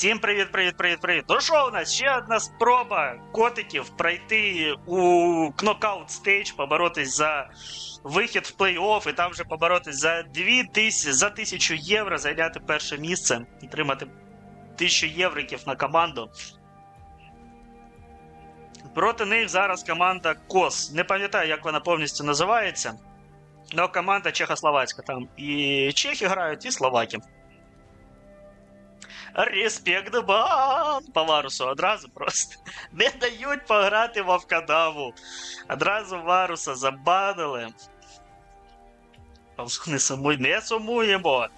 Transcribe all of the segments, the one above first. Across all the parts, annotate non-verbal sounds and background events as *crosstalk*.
Всім привіт, привіт, привіт, привіт. Ну що у нас ще одна спроба котиків пройти у кнокаут стейдж, поборотись за вихід в плей-офф і там вже поборотись за 2000, за 1000 євро, зайняти перше місце, отримати 1000 євриків на команду. Проти них зараз команда КОС. Не пам'ятаю, як вона повністю називається. але команда чехословацька. Там і чехи грають, і словаки. Респект бан! По Варусу одразу просто *laughs* не дають пограти в Авкадаву. Одразу Варуса забанили. Не, сумуй, не сумуємо.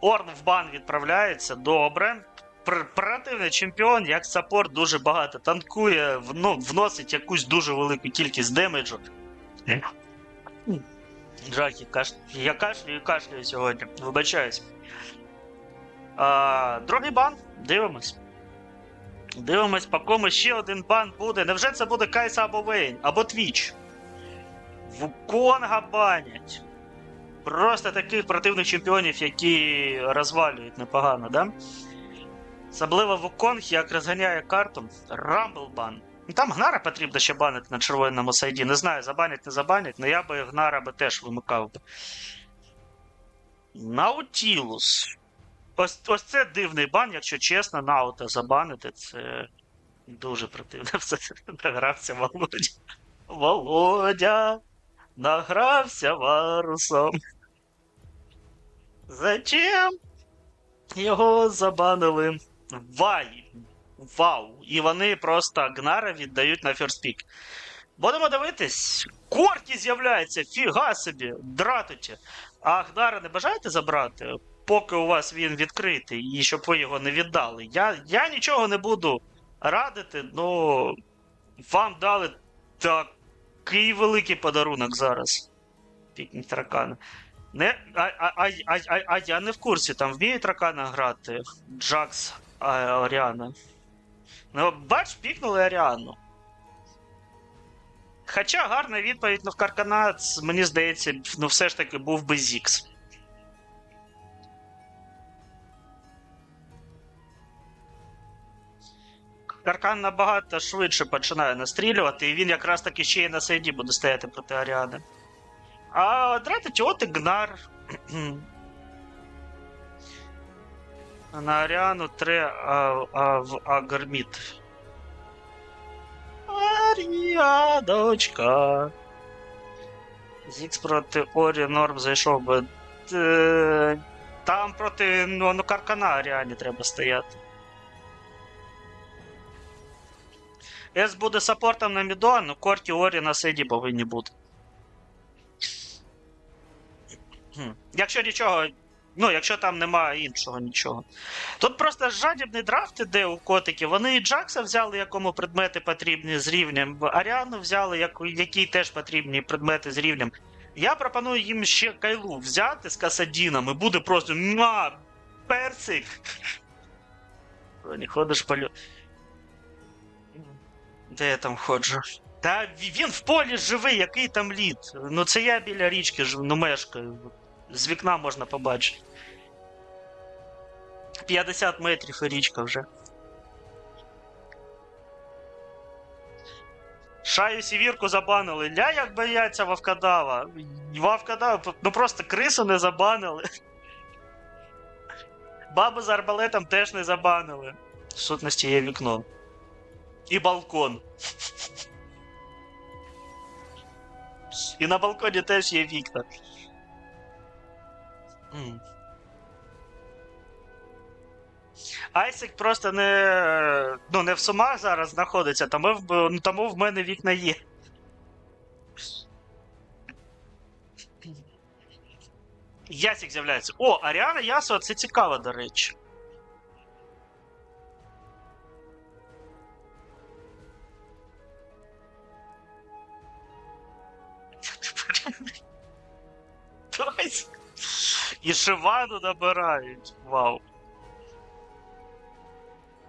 Орн в бан відправляється. Добре. Пр- Противний чемпіон, як саппорт, дуже багато танкує, вно- вносить якусь дуже велику кількість демеджу. Жакі, каш... я кашлюю і кашлюю сьогодні. Вибачаюсь. А, другий бан. Дивимось. Дивимось, по кому ще один бан буде. Невже це буде Кайса або Вейн, або Твіч? Вуконга банять. Просто таких противних чемпіонів, які розвалюють непогано, да? Особливо Вуконг, як розганяє карту. Рамблбан. Ну, Там Гнара потрібно ще банити на червоному сайді. Не знаю, забанять, не забанять, але я би Гнара би теж вимикав. Наутілус. Ось, ось це дивний бан, якщо чесно, Наута забанити, це дуже противно. *laughs* Все награвся Володя. Володя награвся варусом. Зачем його забанили? Вай. Вау. І вони просто Гнара віддають на ферспік. Будемо дивитись. Корті з'являється, фіга собі, дратуті. А Гнара не бажаєте забрати? Поки у вас він відкритий, і щоб ви його не віддали. Я я нічого не буду радити, ну вам дали такий великий подарунок зараз. Пікніть таракана. Не, а, а, а, а, а, я не в курсі, там вміє таракана грати. Джакс а, Оріана. Ну, бач, пікнули Оріану. Хоча гарна відповідь, ну в Карканац, мені здається, ну все ж таки був би Зікс. Каркан набагато швидше починає настрілювати, і він якраз таки ще й на сейді буде стояти проти Аріани. А дратить от і Гнар. *clears throat* на Аріану 3 а, а, в Агарміт. Аріадочка. Зікс проти Орі Норм зайшов би. Е, Там проти ну, ну, Каркана Аріані треба стояти. С буде саппортом на міду, а ну Корті Орі на сейді повинні бути. Якщо нічого. Ну, якщо там немає іншого нічого. Тут просто жадібний драфт іде у котиків. Вони і Джакса взяли, якому предмети потрібні з рівнем. Аріану взяли, яку- якій теж потрібні предмети з рівнем. Я пропоную їм ще кайлу взяти з Касадіном і буде просто на персик. Не ходиш по де я там ходжу? Та ві- він в полі живий, який там лід. Ну це я біля річки ну мешкаю. З вікна можна побачити. 50 метрів і річка вже. Шаю сівірку забанили. Ля як бояться Вавкадава. Вавкадава, ну просто крису не забанили. Бабу з арбалетом теж не забанили. В сутності є вікно. І балкон. І на балконі теж є вікна. Айсик просто не, ну, не в сумах зараз знаходиться, тому в, ну, тому в мене вікна є. Ясік з'являється. О, Аріана Ясо, це цікаво, до речі. І Шивану набирають. Вау.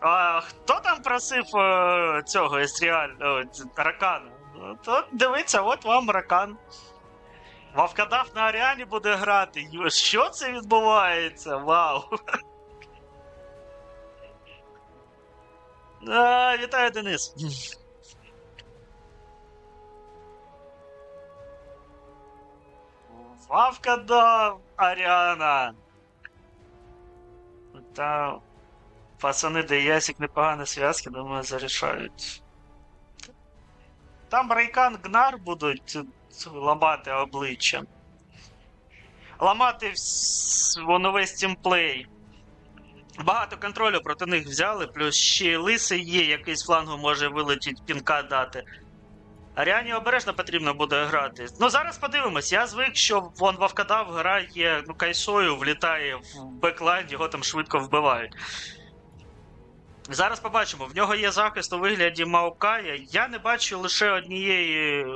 А хто там просив е, цього естріаль, о, ракана? Ну, то дивіться, от вам ракан. Вавкадав на Аріані буде грати. Що це відбувається? Вау. *laughs* А, вітаю, Денис. Вавка дав, Аріана. Та пацани, де Ясік непогані зв'язки, думаю, зарішають. Там Рейкан Гнар будуть ламати обличчя. Ламати воно весь тімплей. Багато контролю проти них взяли, плюс ще лисий є, який з флангу може вилетіти пінка дати. Аріані обережно потрібно буде грати. Ну зараз подивимось. Я звик, що вон Вавкадав грає ну, кайсою, влітає в беклайн, його там швидко вбивають. Зараз побачимо, в нього є захист у вигляді Маукая. Я не бачу лише однієї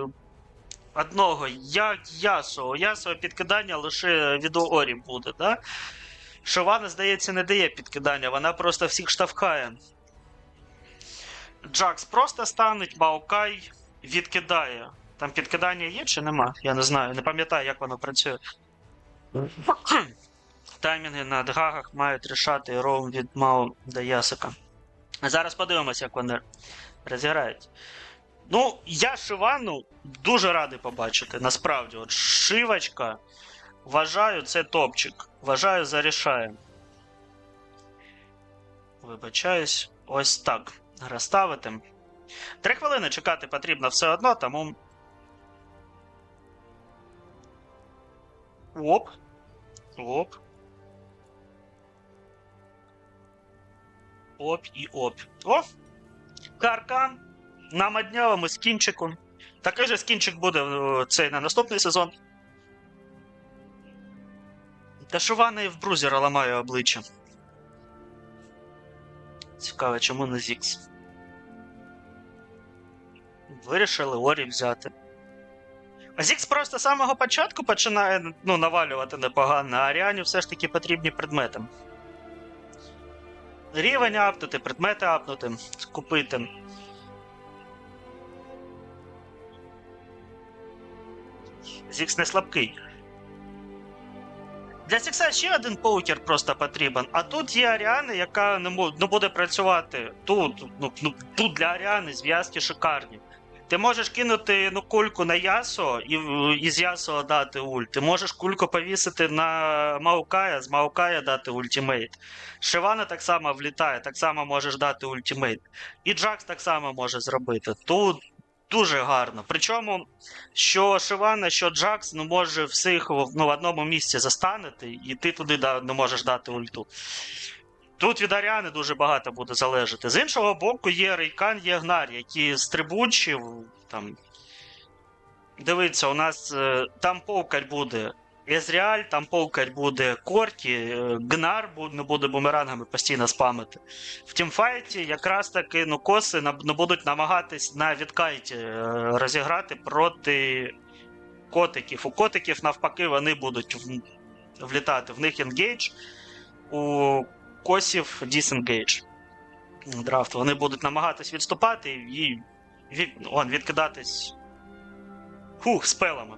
одного, як Ясо. Ясо підкидання лише від Орі буде, да? Шивана, здається, не дає підкидання, вона просто всіх штовхає. Джакс просто станеть, Маукай відкидає. Там підкидання є чи нема? Я не знаю, не пам'ятаю, як воно працює. *clears throat* Таймінги на дгагах мають рішати роум від Мао до Ясика. Зараз подивимося, як вони розіграють. Ну, я Шивану дуже радий побачити. Насправді, от шивочка, вважаю, це топчик. Вважаю, зарішає. Вибачаюсь, ось так. Розставити. Три хвилини чекати потрібно все одно, тому. Оп. Оп. Оп і оп. О! Каркан. Нам однявимо з кінчиком. Такий же скінчик буде е, цей на наступний сезон. Та в брузера ламає обличчя. Цікаво, чому не Зікс. Вирішили Орі взяти. Зікс просто з самого початку починає ну, навалювати непогано, а Аріані все ж таки потрібні предмети. Рівень апнути, предмети апнути, купити. Зікс не слабкий. Для Сікса ще один поукер просто потрібен. А тут є Аріана, яка не ну, буде працювати тут. Ну, ну, тут для Аріани зв'язки шикарні. Ти можеш кинути ну, кульку на Ясо і в- із Ясо дати ульт. Ти можеш кульку повісити на Маукая, з Маукая дати ультимейт. Шивана так само влітає, так само можеш дати ультимейт. І Джакс так само може зробити. Тут дуже гарно. Причому, що Шивана, що Джакс ну, може всіх ну, в одному місці застанити, і ти туди да, не можеш дати ульту. Тут від Аріани дуже багато буде залежати. З іншого боку, є Рейкан, є Гнар, які стрибучі. Там... Дивіться, у нас е, там повкаль буде Езріаль, там повкаль буде Коркі, е, Гнар не буде бумерангами постійно спамити. В тімфайті якраз таки ну, коси будуть намагатись на відкайті е, розіграти проти котиків. У котиків, навпаки, вони будуть влітати. В них енгейдж, у косів дісенгейдж. Драфт. Вони будуть намагатись відступати і он, відкидатись хух, спелами.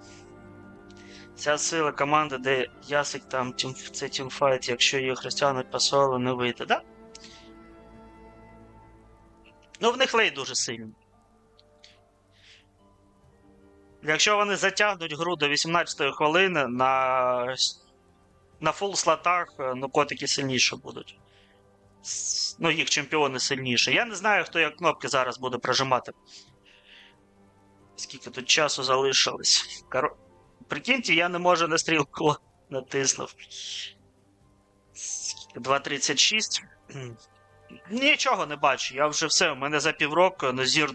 Ця сила команди, де Ясик там тім, це тімфайт, якщо їх розтягнуть по соло, не вийде, да? Ну, в них лей дуже сильний. Якщо вони затягнуть гру до 18-ї хвилини на, на фул слотах, е, ну, котики сильніше будуть. Ну, їх чемпіони сильніші. Я не знаю, хто як кнопки зараз буде прожимати. Скільки тут часу залишилось. Коро... Прикиньте, я не можу на стрілку *laughs* натиснув. 2.36. Нічого не бачу. Я вже все. У мене за півроку назір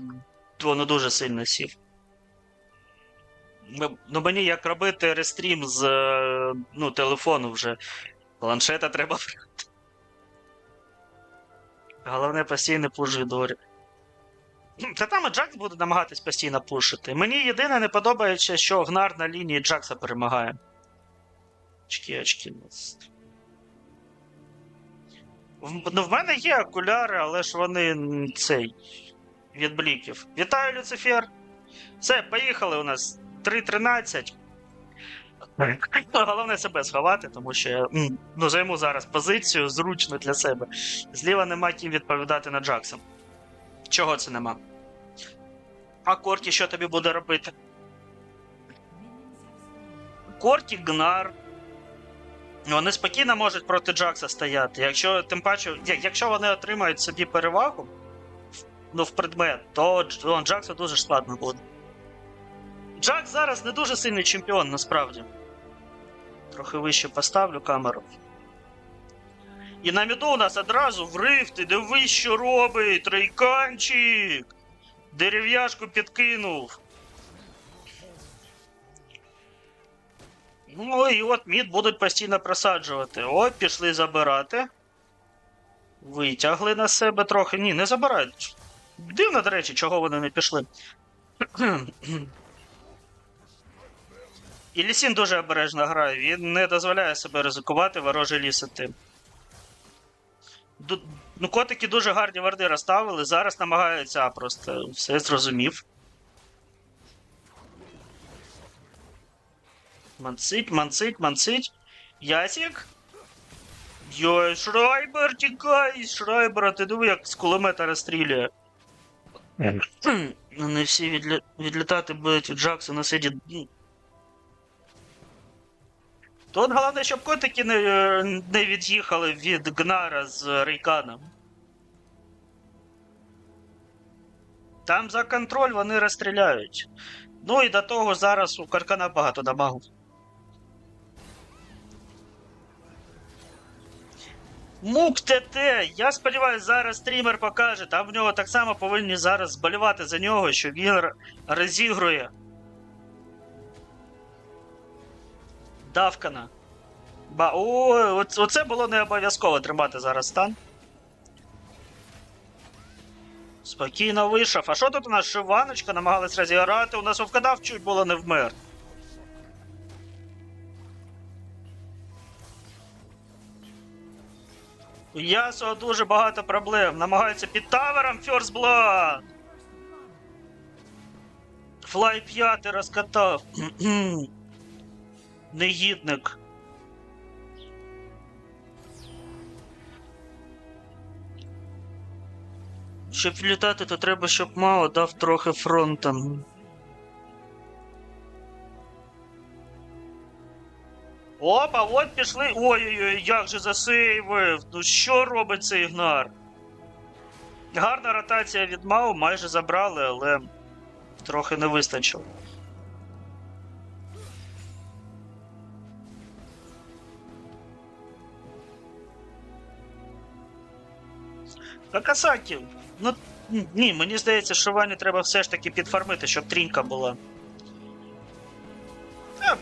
воно дуже сильно сів. Ну, мені як робити рестрім з е, ну, телефону вже. Планшета треба брати. Головне постійний пуш від Орі. Та там і Джакс буде намагатись постійно пушити. Мені єдине не подобається, що Гнар на лінії Джакса перемагає. Очки, очки. В, ну, в мене є окуляри, але ж вони цей. Від бліків. Вітаю, Люцифер! Все, поїхали у нас 3.13. Головне себе сховати, тому що ну, займу зараз позицію зручно для себе. Зліва нема ким відповідати на Джакса. Чого це нема? А Корті що тобі буде робити? Корті Гнар. Вони спокійно можуть проти Джакса стояти. Якщо тим паче, якщо вони отримають собі перевагу ну, в предмет, то Дж- ну, Джаксу дуже складно буде. Джакс зараз не дуже сильний чемпіон, насправді. Трохи вище поставлю камеру. І на міду у нас одразу врив, ти дивись, що робить, трейканчик! Дерев'яшку підкинув. Ну і от мід будуть постійно просаджувати. От, пішли забирати. Витягли на себе трохи. Ні, не забирають. Дивно, до речі, чого вони не пішли. І Лісін дуже обережно грає, він не дозволяє себе ризикувати ворожий ліс іти. Ду- Ну, котики дуже гарні варди розставили, зараз намагаються просто все зрозумів. Манцить, манцить, манцить. Ясік? Йой, Шрайбер, тікай! Шрайбера, ти диви, як з кулемета розстрілює. Ну, не всі відлі... відлітати будуть від Джаксона сидять. Тут головне, щоб котики не, е, не від'їхали від Гнара з Рейканом. Там за контроль вони розстріляють. Ну і до того зараз у Каркана багато дамагу. Мук ТТ, я сподіваюся, зараз стрімер покаже, там в нього так само повинні зараз зболівати за нього, що він розігрує. Давкана. Ба. О, оц- оце було не обов'язково тримати зараз стан. Спокійно вийшов. А що тут у нас Шиваночка намагалась розіграти? У нас вовкодав чуть було не вмер. У Ясо дуже багато проблем. Намагаються під тавером First. Флай 5 розкатав. *clears throat* Негідник. Щоб літати, то треба, щоб Мао дав трохи фронтом. Опа, от пішли. Ой-ой-ой, як же засейвив. Ну що робить цей Ігнар? Гарна ротація від Мау, майже забрали, але трохи не вистачило. Акасакі, ну ні, мені здається, що Вані треба все ж таки підфармити, щоб трінька була.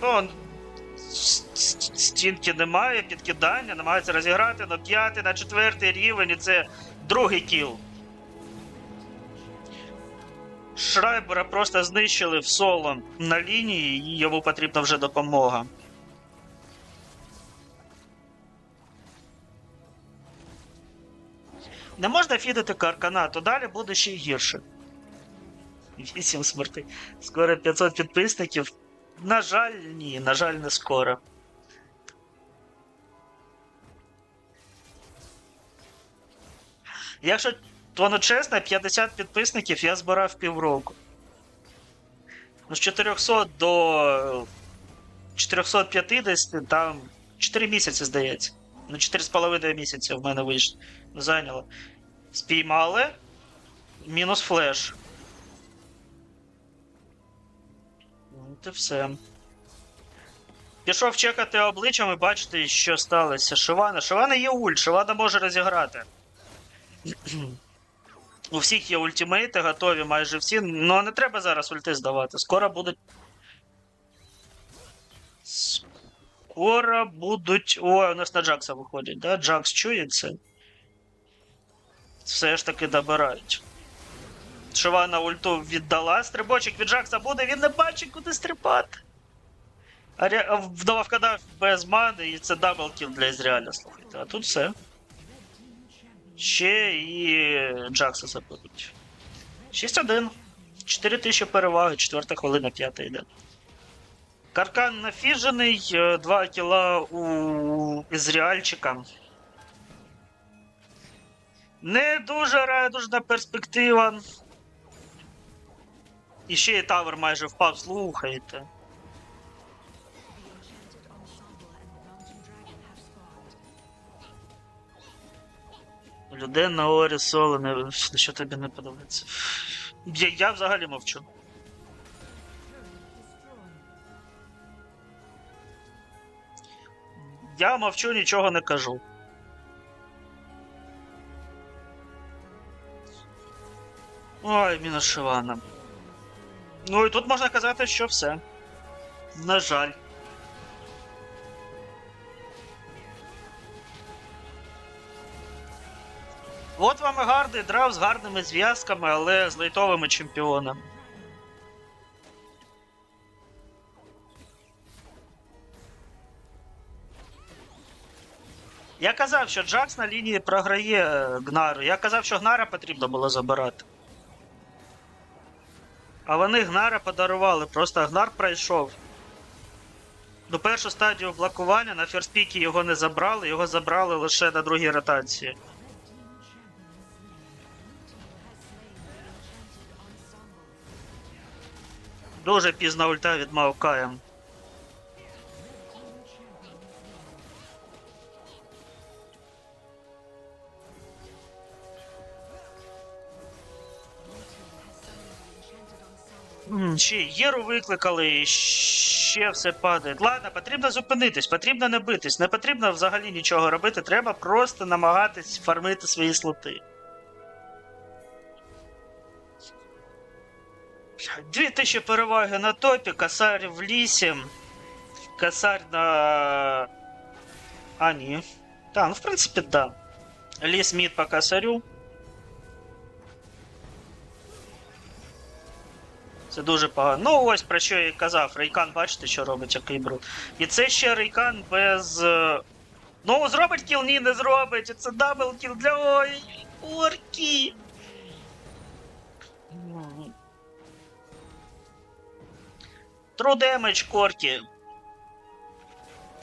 Е, с- стінки немає, підкидання, намагаються розіграти на п'ятий, на четвертий рівень, і це другий кіл. Шрайбера просто знищили в соло на лінії, і йому потрібна вже допомога. Не можна фідити каркана, то далі буде ще й гірше. 8 смертей. Скоро 500 підписників. На жаль, ні, на жаль, не скоро. Якщо воно чесно, 50 підписників я збирав півроку. Ну, з 400 до 450 там 4 місяці, здається. Ну, 4,5 місяці в мене вийшло. Зайняло. Спіймали. Мінус флеш. От і все. Пішов чекати обличчям і бачити, що сталося. Шивана. Шивана є ульт, Шивана може розіграти. У всіх є ультимейти, готові майже всі. Ну не треба зараз ульти здавати. Скоро будуть. Скоро будуть. Ой, у нас на Джакса виходять, да? Джакс чує це. Все ж таки добирають. Шивана ульту віддала. Стрибочок від Джакса буде, він не бачить, куди стрибати. Вдова вкадав без мани, і це даблкіл для Ізраїля, слухайте. А тут все. Ще і Джакса заберуть. 6-1. 4 тисячі переваги, 4 хвилина, 5 йде. Каркан нафіжений, 2 кіла у Ізраїльчика. Не дуже радужна перспектива. І ще й тавер майже впав, слухайте. Людей на орі соло не що тобі не подобається. Я, я взагалі мовчу. Я мовчу, нічого не кажу. Ой, мінус Шивана. Ну і тут можна казати, що все. На жаль. От вам і гарний драв з гарними зв'язками, але з лейтовими чемпіонами. Я казав, що Джакс на лінії програє е, Гнару. Я казав, що Гнара потрібно було забирати. А вони Гнара подарували, просто Гнар пройшов. До першу стадію блокування на ферспікі його не забрали, його забрали лише на другій ротації. Дуже пізна ульта від Маокая. Ще Єру викликали, ще все падає. Ладно, потрібно зупинитись, потрібно не битись, не потрібно взагалі нічого робити, треба просто намагатись фармити свої слоти. Дві тисячі переваги на топі, косарь в лісі, косарь на. А, ні. Та, ну в принципі, да. Ліс мід по косарю. Це дуже погано. Ну, ось про що я і казав. Рейкан, бачите, що робить, який бруд. І це ще Рейкан без. е, Ну, зробить кіл, ні, не зробить. Це дабл кіл для ой. Орки. True damage Коркі.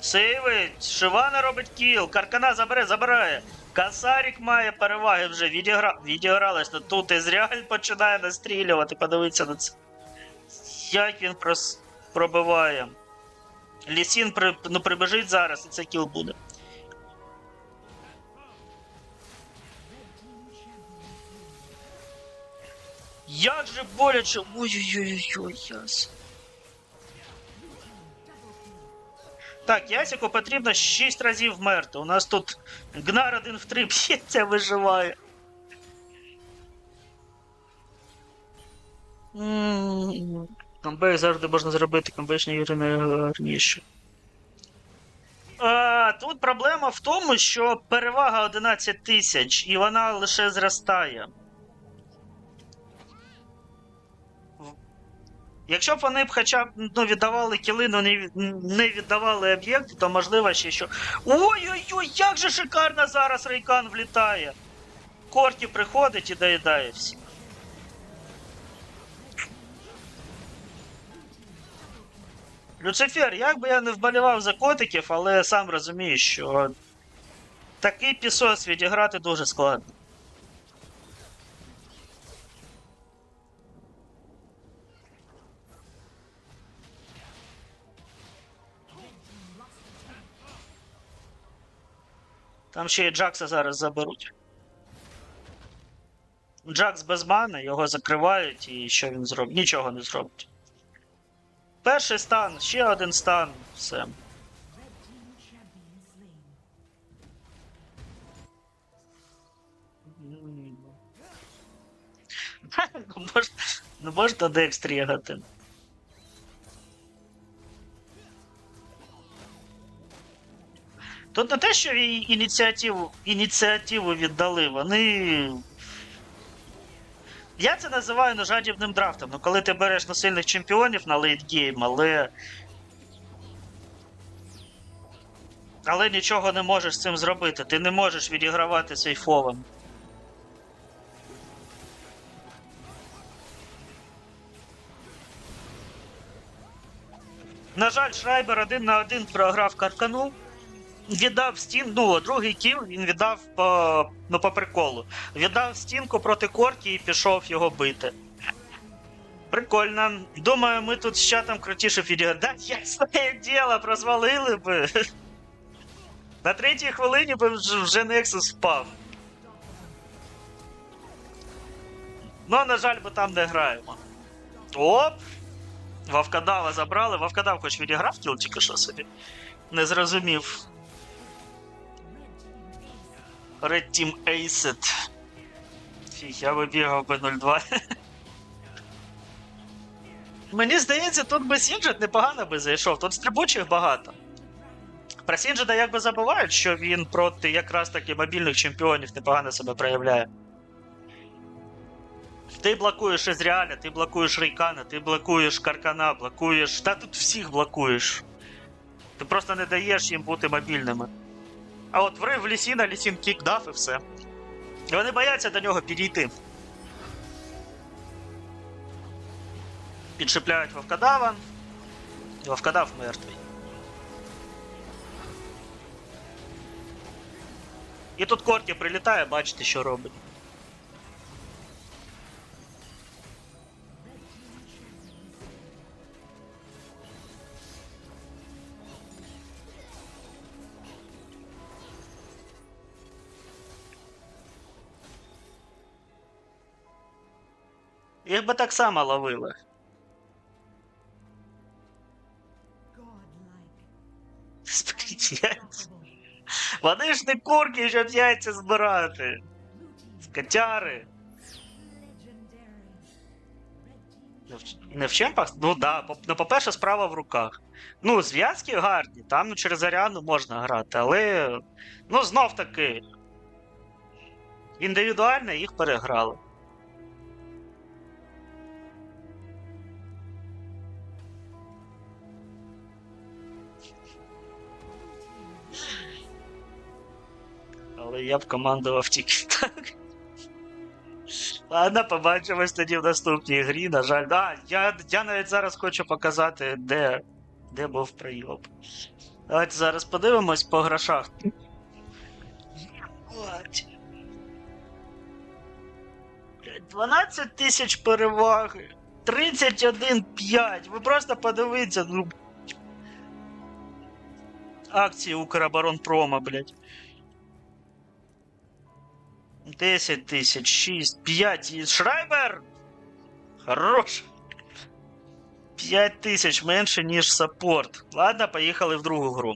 Сейвить. Шивана робить кіл. Каркана забере, забирає. Касарік має переваги вже відігра... відігралась. Ну, Тут Ізріаль починає настрілювати. Подивіться на це. Як він прос... пробиває. Лісін при... ну, прибежить зараз, і це кіл буде. Як же боляче. Ой-ой-ой, яс. Так, Ясіку потрібно 6 разів вмерти. У нас тут Гнар один в 3 б'ється, *laughs* виживає. М, Камбей завжди можна зробити камбейшні ігри найгарніші. А, тут проблема в тому, що перевага 11 тисяч, і вона лише зростає. Якщо б вони б хоча б ну, віддавали кіли, но не, не віддавали об'єкти, то можливо ще що. Ой-ой-ой, як же шикарно зараз Рейкан влітає! Корті приходить і доїдає всі. Люцифер, як би я не вболівав за котиків, але сам розумію, що такий пісос відіграти дуже складно. Там ще й Джакса зараз заберуть. Джакс без мани, його закривають, і що він зробить? Нічого не зробить. Перший стан, ще один стан, все. Ну, мож- Ну можна декстрігати. Тут не те, що ініціативу, ініціативу віддали, вони. Я це називаю нежадібним драфтом. Ну, коли ти береш на сильних чемпіонів на лейтгейм, але. Але нічого не можеш з цим зробити. Ти не можеш відігравати цей фовом. На жаль, Шрайбер один на один програв каркану. Віддав стін, ну, другий кіл він віддав по, ну, по приколу. Віддав стінку проти корки і пішов його бити. Прикольно. Думаю, ми тут з чатом крутіше відіграли. Да, ясне діло, прозвалили би. На третій хвилині би вже, Nexus впав. Ну, на жаль, ми там не граємо. Оп! Вавкадава забрали. Вавкадав хоч відіграв кіл тільки що собі. Не зрозумів. Red Team Aced. Фіг, я вибігав би 0-2. *laughs* Мені здається, тут би Сінджет непогано би зайшов, тут стрибучих багато. Про Сінджеда якби забувають, що він проти якраз таки мобільних чемпіонів непогано себе проявляє. Ти блокуєш Ізріаля, ти блокуєш Рейкана, ти блокуєш Каркана, блокуєш. Та тут всіх блокуєш. Ти просто не даєш їм бути мобільними. А от врив Лісіна, Лісін кік дав і все. І вони бояться до нього підійти. Підшипляють Вовкадава. Вовкадав мертвий. І тут Корті прилітає, бачите, що робить. Їх би так само ловили. Яйця. Вони ж не курки, щоб яйця збирати. Котяри. Не в- чемпах? Ну да. Ну, по-перше, справа в руках. Ну, зв'язки гарні, там ну, через Аріану можна грати, але. Ну, знов таки. Індивідуально їх переграли. Але я б командував тільки так. Ладно, побачимось тоді в наступній грі. На жаль, да, я, я навіть зараз хочу показати, де, де був прийом. Давайте зараз подивимось по грошах. Єбать. 12 тисяч переваги. 31,5. Ви просто подивіться, ну. Акції Укроборонпрома, блядь. 10 тисяч, 6, 5 і Шрайбер! Хорош! 5 тисяч менше, ніж саппорт. Ладно, поїхали в другу гру.